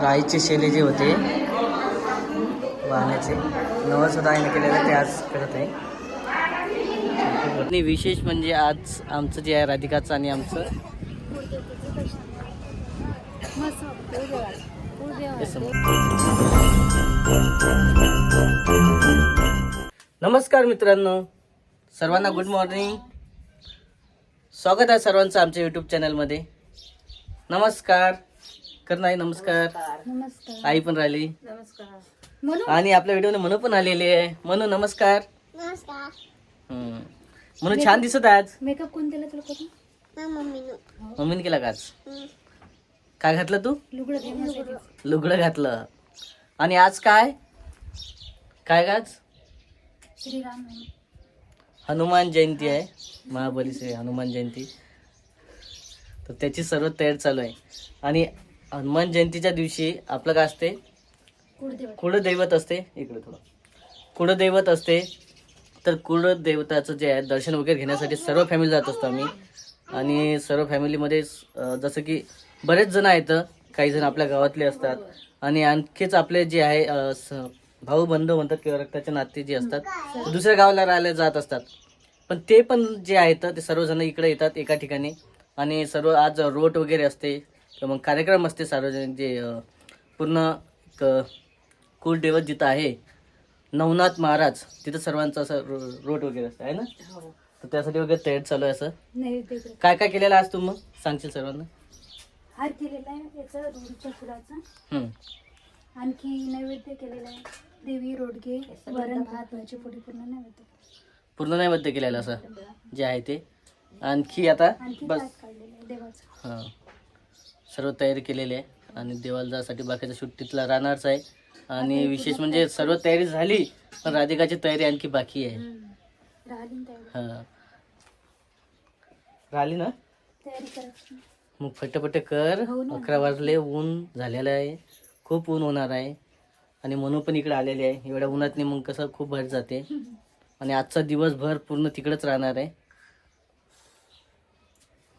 तर आईचे शेले जे होते वाहण्याचे नवसुद्धा आईने केलेलं ते आज करत आहे. आणि विशेष म्हणजे आज आमचं जे आहे राधिकाचं आणि आमचं. नमस्कार मित्रांनो सर्वांना गुड मॉर्निंग स्वागत आहे सर्वांचं आमच्या यूट्यूब चॅनलमध्ये नमस्कार. कर नाही नमस्कार. नमस्कार. आई पण राहिली. नमस्कार. म्हणून आणि आपल्या व्हिडिओने म्हणू पण आलेली आहे. म्हणू नमस्कार. नमस्कार. हम्म. म्हणून छान दिसत आहे आज. मेकअप कोण दिला तुला करून मम्मीनं. केला का आज? काय घातलं तू? लुगडं घातलं. आणि आज काय? काय का आज? श्रीराम हनुमान जयंती आहे. महाबलीचे हनुमान जयंती. तर त्याची सर्व तयारी चालू आहे. आणि हनुमान जयंतीच्या दिवशी आपलं काय असते? कुळदेव कुळदैवत असते. इकडे थोडं. कुळदैवत असते. तर कुळदैवताचं जे आहे दर्शन वगैरे घेण्यासाठी सर्व फॅमिली जात असतो आम्ही. आणि सर्व फॅमिलीमध्ये जसं की बरेच जण आहेत काही जण आपल्या गावातले असतात. आणि आणखीच आपले जे आहे भाऊ बंधू म्हणतात किंवा रक्ताचे नाते जे असतात दुसऱ्या गावाला राहायला जात असतात. पण ते पण जे आहेत ते सर्वजण इकडे येतात एका ठिकाणी. आणि सर्व आज रोट वगैरे असते. किंवा मग कार्यक्रम असते सार्वजनिक जे पूर्ण एक कुलदैवत जिथं आहे नवनाथ महाराज तिथं सर्वांचं असं रो रोट वगैरे असतं आहे ना? तर त्यासाठी वगैरे तयारी चालू आहे असं? नैवेद्य. काय काय केलेलं आज तू मग सांगशील सर्वांना? हार केलेला आहे याचा रोडच्या फुलाचा. आणखी नैवेद्य केलेला आहे देवी रोडगे वरण भात भाजी पोळी पूर्ण नैवेद्य. पूर्ण नैवेद्य केलेलं असं? जे आहे ते. आणखी आता बस. हां. सर्व तयारी केलेली आहे. आणि देवाला जासाठी बाकीच्या सुट्टीतला राहणारच आहे. आणि विशेष म्हणजे सर्व तयारी झाली पण राधिकाची तयारी आणखी बाकी आहे. राहिली ना हां. राहिली मग फटाफट कर. हो. अकरा वाजले ऊन झालेलं आहे. खूप ऊन होणार आहे. आणि म्हणून पण इकडे आलेले आहे. एवढ्या उन्हातनी मग कसं खूप बाहेर जाते. आणि आजचा दिवसभर पूर्ण तिकडेच राहणार आहे.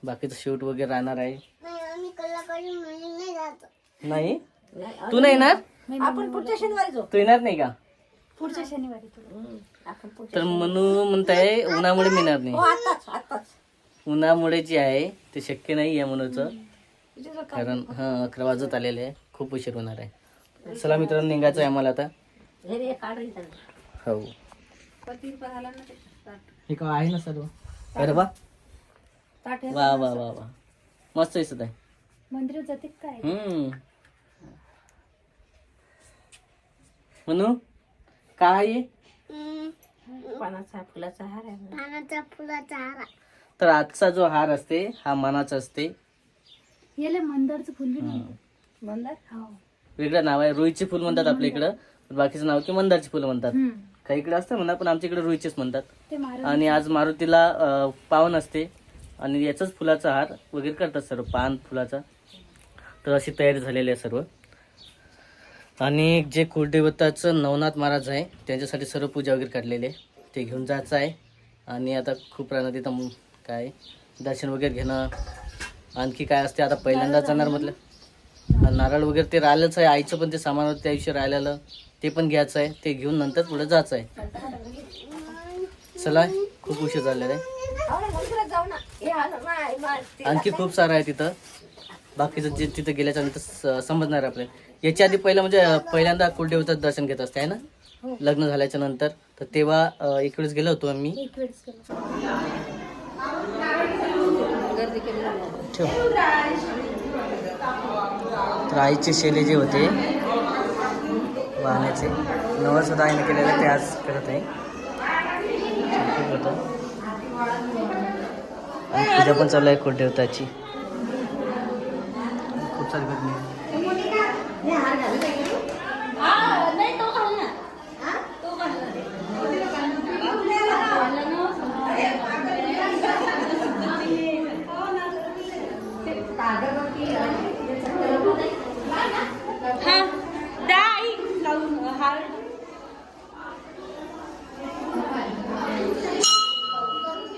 बाकीचं शूट वगैरे राहणार आहे. नाही? तू नाही येणार? आपण पुढच्या शनिवारी जाऊ तू येणार नाही का? पुढच्या शनिवारी तुला तर म्हणून म्हणताय उन्हामुळे मी येणार नाही. उन्हामुळे जे आहे ते शक्य नाही आहे म्हणूनच कारण हा अकरा वाजत आलेले आहे. खूप उशीर होणार आहे. चला मित्रांनो निघायचं आहे आम्हाला आता. हो हे. का आहे ना सर्व? अरे वा. वा वा वा वा. मस्त दिसत आहे. मंदिरात जाते काय? हम्म. म्हणू? काय आहे? पानाचा फुलाचा हार आहे पानाचा फुलाचा हार तर आजचा जो हार असते हा मनाचा असते. याला मंदारचं फुल बी हम्म. म्हणतात मंदार? हो. वेगळं नाव आहे रुईचे फुल म्हणतात आपल्या इकडं. पण बाकीचं नाव की मंदारचे फुलं म्हणतात. हम्म. काही इकडे असतं म्हणा पण आमच्या इकडे रुईचेच म्हणतात. ते आणि आज मारुतीला अं, पावन असते. आणि याचाच फुलाचा हार वगैरे करतात सर्व पान फुलाचा. तर अशी तयारी झालेली आहे सर्व. आणि जे कुलदेवताचं नवनाथ महाराज आहे त्यांच्यासाठी सर्व पूजा वगैरे काढलेली आहे. ते घेऊन जायचं आहे. आणि आता खूप राहणार तिथं काय दर्शन वगैरे घेणं आणखी काय असते आता पहिल्यांदा जाणार म्हटलं. नारळ वगैरे ते राहिलंच आहे. आईचं पण ते सामान होतं त्या दिवशी राहिलेलं. ते पण घ्यायचं आहे. ते घेऊन नंतर पुढे जायचं आहे. चला खूप उशीर झालेला आहे. आणखी खूप सारं आहे तिथं. बाकीचं जे तिथं गेल्याच्यानंतर स- समजणार आपल्याला. याच्या आधी पहिलं म्हणजे पहिल्यांदा कुलदेवताचं दर्शन घेत असते आहे ना? हो. लग्न झाल्याच्यानंतर. तर तेव्हा एक वेळेस गेलो होतो आम्ही. तर आईचे शेले जे होते वाहण्याचे नवस होता आईने केलेलं ते आज करत आहे. पूजा पण चालू आहे कुलदेवताची. खूप सारी गर्दी आहे.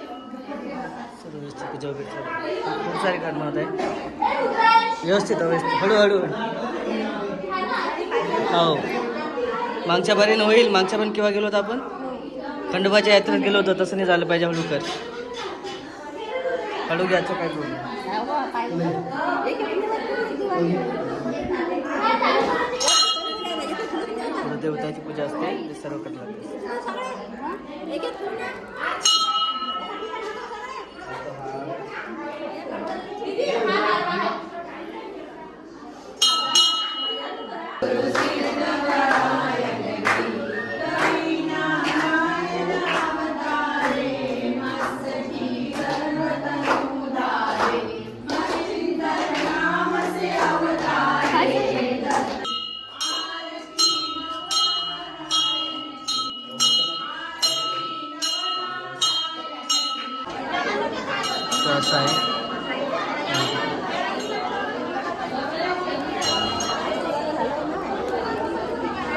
सर्व व्यवस्थित पूजा वगैरे चालू आहे. खूप सारे काढणं होत आहे व्यवस्थित व्यवस्थित. हळूहळू हो. मागच्या बारीनं होईल. मागच्या पण केव्हा गेलो होतो आपण? खंडोबाच्या यात्रेत गेलो होतो. तसं नाही झालं पाहिजे हळू कर. हळू घ्यायचं काय करू देवताची पूजा असते. सर्व करायला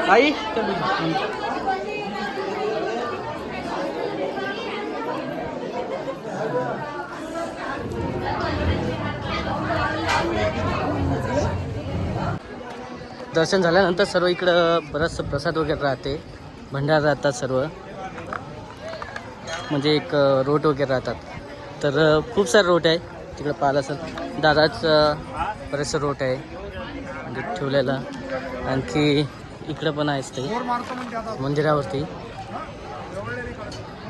आई. दर्शन झाल्यानंतर सर्व इकडं बरंचसं प्रसाद वगैरे राहते. भंडार राहतात सर्व. म्हणजे एक रोट वगैरे राहतात. तर खूप सारे रोट आहे. तिकडं पाहिलं असेल. दादाच बरेचसं रोट आहे. म्हणजे ठेवलेलं. आणखी इकडं पण आहेच ते. मंदिरावरती.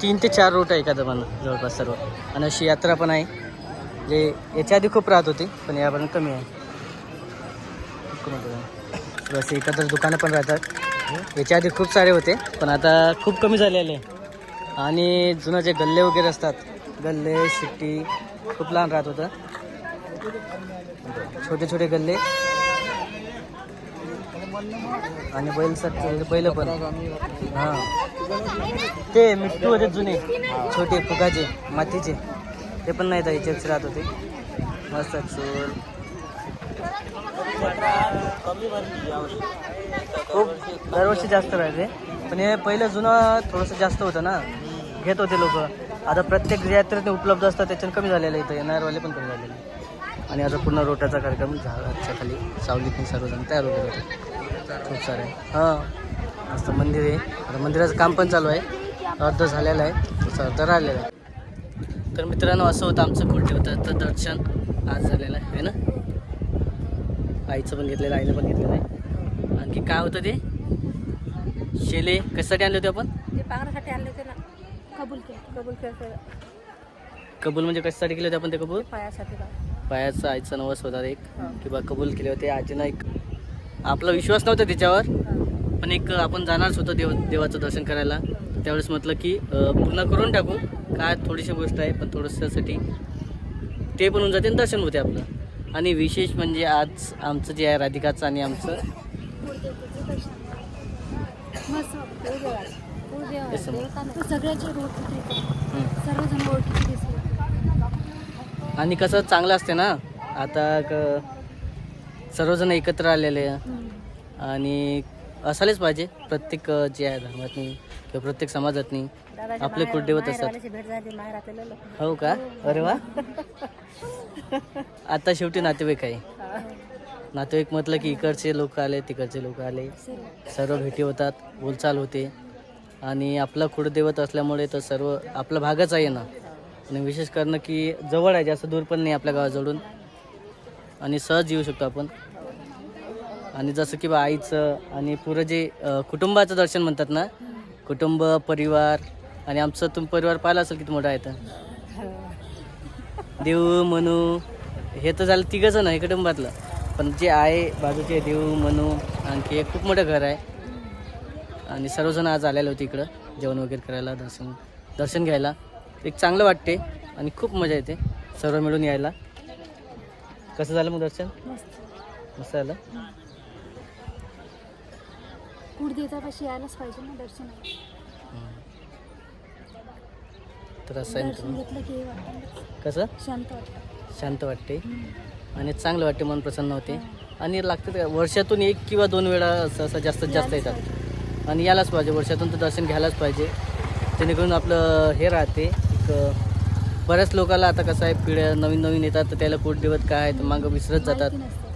तीन ते चार रोट आहे एखादं पण जवळपास सर्व. आणि अशी यात्रा पण आहे. जे याच्या आधी खूप राहत होती पण यापर्यंत कमी आहे. बस एकत्र दुकानं पण राहतात. याच्या आधी खूप सारे होते पण आता खूप कमी झालेले आहे. आणि जुनं जे गल्ले वगैरे असतात गल्ले शिट्टी खूप लहान राहत होतं. छोटे छोटे गल्ले. आणि बैल बैल पण. हां. ते मिट्टू होते जुने छोटे फुगाचे मातीचे. ते पण नाही याच्याच राहत होते. मस्त चोर. खूप दरवर्षी जास्त राहते पण हे पहिलं जुनं थोडंसं जास्त होतं ना. घेत होते लोक. आता प्रत्येक यात्रेत उपलब्ध असतात त्याच्यानं कमी झालेलं आहे. इथं येणारवाले पण कमी झालेले आणि आता पूर्ण रोटाचा कार्यक्रम झाडाच्या खाली. सावलीतून सर्वजण तयार वगैरे होते. खूप सारे. हां. मस्त मंदिर आहे. आता मंदिराचं काम पण चालू आहे. अर्ध झालेलं आहे. तसं अर्ध राहिलेलं आहे. तर मित्रांनो असं होतं आमचं कुलदेवताचं दर्शन आज झालेलं आहे है ना? आईचं पण घेतलेलं आईनं पण घेतलेलं आहे. आणखी काय होतं ते? शेले कशासाठी आणले होते आपण? ते पांगरासाठी आणले होते ना. कबूल केलं कबूल केलं कबूल म्हणजे कशासाठी केले होते आपण ते कबूल? पायासाठी का पायाचा आईचा नवस होता एक. किंवा कबूल केले होते. आजीनं एक आपला विश्वास नव्हता त्याच्यावर पण एक आपण जाणारच होतो देव देवाचं दर्शन करायला. त्यावेळेस म्हटलं की पूर्ण करून टाकू. काय थोडीशी गोष्ट आहे पण थोडंसंसाठी ते पण होऊन जाते आणि दर्शन होते आपलं. आणि विशेष म्हणजे आज आमचं जे आहे राधिकाचं आणि आमचं. सर्वजण आणि कसं चांगलं असते ना. आता क सर्वजण एकत्र आलेले. आणि असायलाच पाहिजे प्रत्येक जे आहे धर्मातनी किंवा प्रत्येक समाजातनी. आपले कुलदैवत असतात. हो का? अरे वा. आता शेवटी नातेवाईक आहे. नातेवाईक म्हटलं की इकडचे लोक आले तिकडचे लोक आले. सर्व सर्व भेटी होतात बोलचाल होते. आणि आपलं कुळदैवत असल्यामुळे तर सर्व आपला भागच आहे ना. आणि विशेष करणं की जवळ आहे जास्त दूर पण नाही आपल्या गावाजवळून. आणि सहज येऊ शकतो आपण. आणि जसं की बा आईचं आणि पुरं जे कुटुंबाचं दर्शन म्हणतात ना कुटुंब परिवार आणि आमचं तुम परिवार पाहिला असेल किती मोठा आहे तर? देव मनू हे तर झालं तिघंच ना कुटुंबातलं. पण जे आहे बाजूचे देऊ मनू आणखी एक खूप मोठं घर आहे. आणि सर्वजण आज आलेले होते इकडं जेवण वगैरे करायला दर्शन दर्शन घ्यायला. एक चांगलं वाटते आणि खूप मजा येते सर्व मिळून यायला. कसं झालं मग दर्शन? मस्त. झालं? यायलाच पाहिजे ना दर्शनाला तर असं आहे दर्शन मित्रांनो. घेतलं की हे वाटतं. कसं? शांत वाटतं. शांत वाटते. आणि चांगलं वाटते मन प्रसन्न होते. आणि लागतं ते वर्षातून एक किंवा दोन वेळा असं असं जास्तीत जास्त येतात. आणि यायलाच पाहिजे वर्षातून तर दर्शन घ्यायलाच पाहिजे. जेणेकरून आपलं हे राहते. एक बऱ्याच लोकांना आता कसं आहे पिढ्या नवीन नवीन येतात तर त्याला कुलदेवत काय आहे तर मागं विसरत जातात.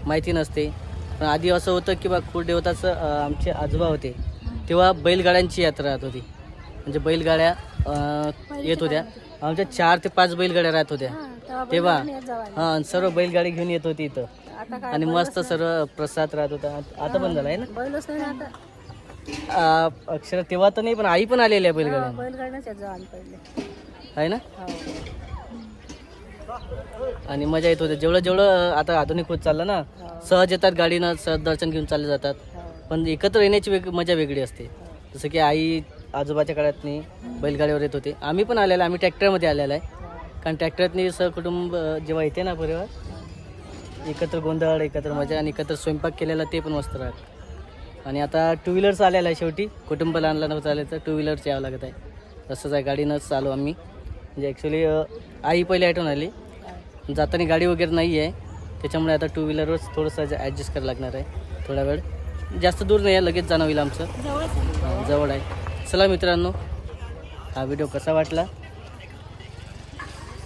माहिती नसतं. पण आधी असं होतं की बा कुळदेवताचं आमचे आजोबा होते. तेव्हा बैलगाड्यांची यात्रा राहत होती. म्हणजे बैलगाड्या येत होत्या. आमच्या चार ते पाच बैलगाड्या राहत होत्या. तेव्हा हां सर्व बैलगाडी घेऊन येत होती इथं. आणि मस्त सर्व प्रसाद राहत होता. आता पण झाला आहे ना? अक्षर तेव्हा तर नाही पण आई पण आलेली आहे बैलगाड्या आहे ना? हो आणि मजा येत होते. जेवढं जेवढं आता आधुनिक होत चाललं ना सहज येतात गाडीनं सहज दर्शन घेऊन चालले जातात. हो. पण एकत्र येण्याची वेग मजा वेगळी असते. जसं की आई आजोबाच्या काळातनी बैलगाडीवर येत होते. आम्ही पण आलेलो आम्ही ट्रॅक्टरमध्ये आलेलो आहे. कारण ट्रॅक्टरनी सहकुटुंब जेव्हा येते ना परिवार एकत्र गोंधळ एकत्र मजा आणि एकत्र स्वयंपाक केलेला ते पण मस्त राहत. आणि आता टू व्हीलर्स आलेला आहे शेवटी. कुटुंब लहान लहान होत आले तर टू व्हीलरच यावं लागत आहे. तसंच आहे. गाडीनंच चालू आम्ही. म्हणजे ॲक्च्युली आई पहिले आठवण आली. जाताना गाडी वगैरे नाही आहे. त्याच्यामुळे आता टू व्हीलरवरच थोडंसं ॲडजस्ट करायला लागणार आहे. थोडा वेळ. जास्त दूर नाही आहे लगेच जाणं होईल आमचं. जवळ आहे. चला मित्रांनो हा व्हिडिओ कसा वाटला?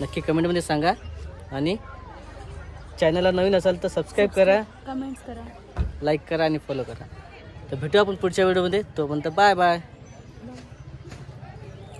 नक्की कमेंटमध्ये सांगा. आणि चॅनलला नवीन असाल तर सबस्क्राईब करा. कमेंट्स करा. लाईक करा आणि फॉलो करा. तर भेटू आपण पुढच्या व्हिडिओमध्ये तोपर्यंत बाय बाय